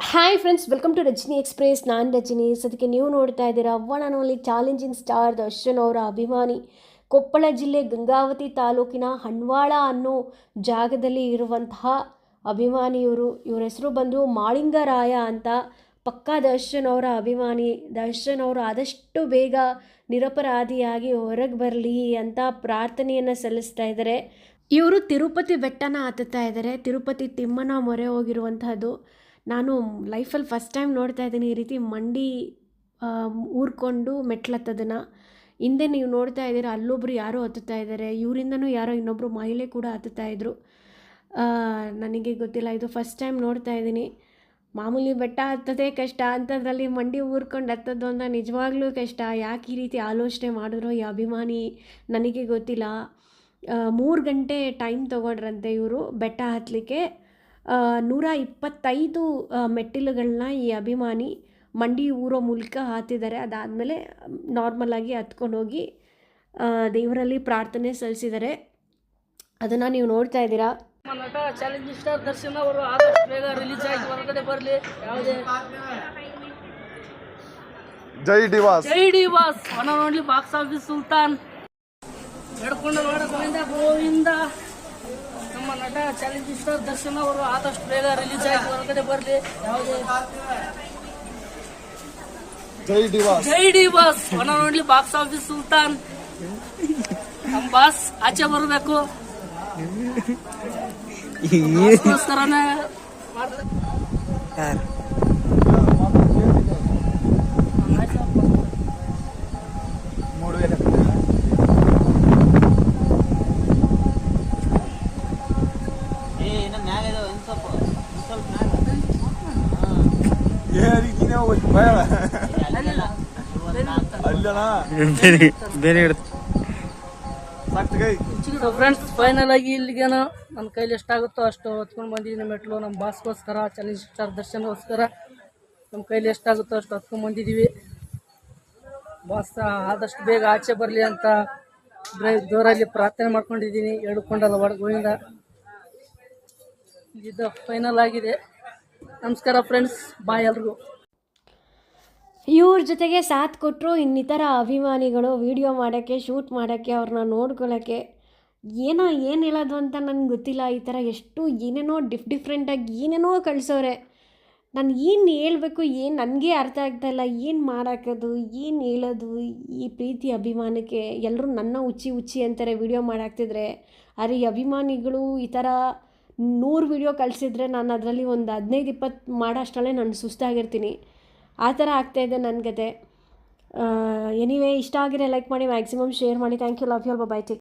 Hi friends welcome to Rajani Express ನಾನು ರಜನಿ. ಸದ್ಯಕ್ಕೆ ನೀವು ನೋಡ್ತಾ ಇದ್ದೀರಾ ಒನ್ ಚಾಲೆಂಜಿಂಗ್ ಸ್ಟಾರ್ ದರ್ಶನ್ ಅವರ ಅಭಿಮಾನಿ. ಕೊಪ್ಪಳ ಜಿಲ್ಲೆ ಗಂಗಾವತಿ ತಾಲೂಕಿನ ಹಣ್ವಾಳ ಅನ್ನೋ ಜಾಗದಲ್ಲಿ ಇರುವಂತಹ ಅಭಿಮಾನಿಯವರು. ಇವ್ರ ಹೆಸರು ಬಂದು ಮಾಳಿಂಗರಾಯ ಅಂತ. ಪಕ್ಕಾ ದರ್ಶನ್ ಅವರ ಅಭಿಮಾನಿ. ದರ್ಶನ್ ಅವರು ಆದಷ್ಟು ಬೇಗ ನಿರಪರಾಧಿಯಾಗಿ ಹೊರಗೆ ಬರಲಿ ಅಂತ ಪ್ರಾರ್ಥನೆಯನ್ನು ಸಲ್ಲಿಸ್ತಾ ಇದ್ದಾರೆ. ಇವರು ತಿರುಪತಿ ಬೆಟ್ಟನ ಹತ್ತುತ್ತಾ ಇದ್ದಾರೆ. ತಿರುಪತಿ ತಿಮ್ಮನ ಮೊರೆ ಹೋಗಿರುವಂತಹದ್ದು. ನಾನು ಲೈಫಲ್ಲಿ ಫಸ್ಟ್ ಟೈಮ್ ನೋಡ್ತಾ ಇದ್ದೀನಿ ಈ ರೀತಿ ಮಂಡಿ ಊರ್ಕೊಂಡು ಮೆಟ್ಲತ್ತದನ್ನು. ಹಿಂದೆ ನೀವು ನೋಡ್ತಾ ಇದ್ದೀರ, ಅಲ್ಲೊಬ್ರು ಯಾರೋ ಹತ್ತುತ್ತಾ ಇದ್ದಾರೆ, ಇವರಿಂದನೂ ಯಾರೋ ಇನ್ನೊಬ್ಬರು ಮಹಿಳೆ ಕೂಡ ಹತ್ತುತ್ತಾ ಇದ್ದರು ನನಗೆ ಗೊತ್ತಿಲ್ಲ, ಇದು ಫಸ್ಟ್ ಟೈಮ್ ನೋಡ್ತಾ ಇದ್ದೀನಿ. ಮಾಮೂಲಿ ಬೆಟ್ಟ ಹತ್ತದೇ ಕಷ್ಟ, ಅಂಥದ್ರಲ್ಲಿ ಮಂಡಿ ಊರ್ಕೊಂಡು ಹತ್ತೋದು ಅಂತ ನಿಜವಾಗ್ಲೂ ಕಷ್ಟ. ಯಾಕೆ ಈ ರೀತಿ ಆಲೋಚನೆ ಮಾಡಿದ್ರು ಈ ಅಭಿಮಾನಿ, ನನಗೆ ಗೊತ್ತಿಲ್ಲ. ಮೂರು ಗಂಟೆ ಟೈಮ್ ತೊಗೊಂಡ್ರಂತೆ ಇವರು ಬೆಟ್ಟ ಹತ್ತಲಿಕ್ಕೆ. ನೂರ ಇಪ್ಪತ್ತೈದು ಮೆಟ್ಟಿಲುಗಳನ್ನ ಈ ಅಭಿಮಾನಿ ಮಂಡಿ ಊರೋ ಮೂಲಕ ಹತ್ತಿದ್ದಾರೆ ಅದಾದಮೇಲೆ ನಾರ್ಮಲಾಗಿ ಹತ್ಕೊಂಡು ಹೋಗಿ ದೇವರಲ್ಲಿ ಪ್ರಾರ್ಥನೆ ಸಲ್ಲಿಸಿದ್ದಾರೆ. ಅದನ್ನು ನೀವು ನೋಡ್ತಾ ಇದ್ದೀರಾ? ನಟ ಚಾಲೆಂಜ್ ಸ್ಟಾರ್ ದರ್ಶನ್ ಅವರು ಆದಷ್ಟು ಬೇಗ ರಿಲೀಸ್ ಆಗಿ ಹೊರಗಡೆ ಬರಲಿ. ಯಾವುದೇ Jai D Boss Jai D Boss one only box office Sultan. ನಡ್ಕೊಂಡು ನೋಡ ಗೋವಿಂದ ಗೋವಿಂದ. ನಮ್ಮ ನಟ ಚಾಲೆಂಜ್ ಸ್ಟಾರ್ ದರ್ಶನ್ ಅವರು ಆದಷ್ಟು ಬೇಗ ರಿಲೀಸ್ ಆಗಿ ಹೊರಗಡೆ ಬರಲಿ. ಯಾವುದೇ? Jai D Boss Jai D Boss one only box office Sultan. ನಮ್ಮ ಬಾಸ್ ಆಚೆ ಬರಬೇಕು. ಅದಕ್ಕೋಸ್ಕರನೇ ಫೈನಲ್ ಆಗಿ ಇಲ್ಲಿಗೇನೋ ನನ್ನ ಕೈಲಿ ಎಷ್ಟಾಗುತ್ತೋ ಅಷ್ಟು ಹೊತ್ಕೊಂಡು ಬಂದಿದ್ದೀನಿ ಮೆಟ್ಲು ನಮ್ಮ ಬಾಸ್ಗೋಸ್ಕರ ಚಾಲೆಂಜ್ ಸ್ಟಾರ್ ದರ್ಶನಗೋಸ್ಕರ. ನಮ್ಮ ಕೈಲಿ ಎಷ್ಟಾಗುತ್ತೋ ಅಷ್ಟು ಹೊತ್ಕೊಂಡು ಬಂದಿದ್ದೀವಿ. ಬಾಸ್, ಆದಷ್ಟು ಬೇಗ ಆಚೆ ಬರಲಿ ಅಂತ ಜೋರಲ್ಲಿ ಪ್ರಾರ್ಥನೆ ಮಾಡ್ಕೊಂಡಿದ್ದೀನಿ. ಹೇಳ್ಕೊಂಡಲ್ಲ ಒಳಗೋಯಿಂದ ಇದು ಫೈನಲ್ ಆಗಿದೆ. ನಮಸ್ಕಾರ ಫ್ರೆಂಡ್ಸ್ ಬಾಯ್ ಎಲ್ರಿಗೂ. ಇವ್ರ ಜೊತೆಗೆ ಸಾಥ್ ಕೊಟ್ಟರು ಇನ್ನಿತರ ಅಭಿಮಾನಿಗಳು ವಿಡಿಯೋ ಮಾಡೋಕ್ಕೆ ಶೂಟ್ ಮಾಡೋಕ್ಕೆ ಅವ್ರನ್ನ ನೋಡ್ಕೊಳ್ಳೋಕ್ಕೆ ಏನೋ, ಏನು ಹೇಳೋದು ಅಂತ ನನಗೆ ಗೊತ್ತಿಲ್ಲ. ಈ ಥರ ಎಷ್ಟು ಏನೇನೋ ಡಿಫ್ ಡಿಫ್ರೆಂಟಾಗಿ ಏನೇನೋ ಕಳಿಸೋರೆ ನಾನು ಏನು ಹೇಳಬೇಕು, ಏನು ನನಗೆ ಅರ್ಥ ಆಗ್ತಾಯಿಲ್ಲ ಏನು ಮಾಡೋಕ್ಕದು ಏನು ಹೇಳೋದು ಈ ಪ್ರೀತಿ ಅಭಿಮಾನಕ್ಕೆ. ಎಲ್ಲರೂ ನನ್ನ ಹುಚ್ಚಿ ಹುಚ್ಚಿ ಅಂತಾರೆ ವಿಡಿಯೋ ಮಾಡಾಕ್ತಿದ್ರೆ. ಅರೆ, ಅಭಿಮಾನಿಗಳು ಈ ಥರ ನೂರು ವಿಡಿಯೋ ಕಳಿಸಿದ್ರೆ ನಾನು ಅದರಲ್ಲಿ ಒಂದು ಹದಿನೈದು, ಇಪ್ಪತ್ತು ಮಾಡೋ ಅಷ್ಟರಲ್ಲೇ ನಾನು ಸುಸ್ತಾಗಿರ್ತೀನಿ. ಆ ಥರ ಆಗ್ತಾಯಿದೆ ನನ್ನ ಗತೆ. ಎನಿವೇ ಇಷ್ಟ ಆಗಿರೋ ಲೈಕ್ ಮಾಡಿ ಮ್ಯಾಕ್ಸಿಮಮ್ ಶೇರ್ ಮಾಡಿ. Thank you love you bye take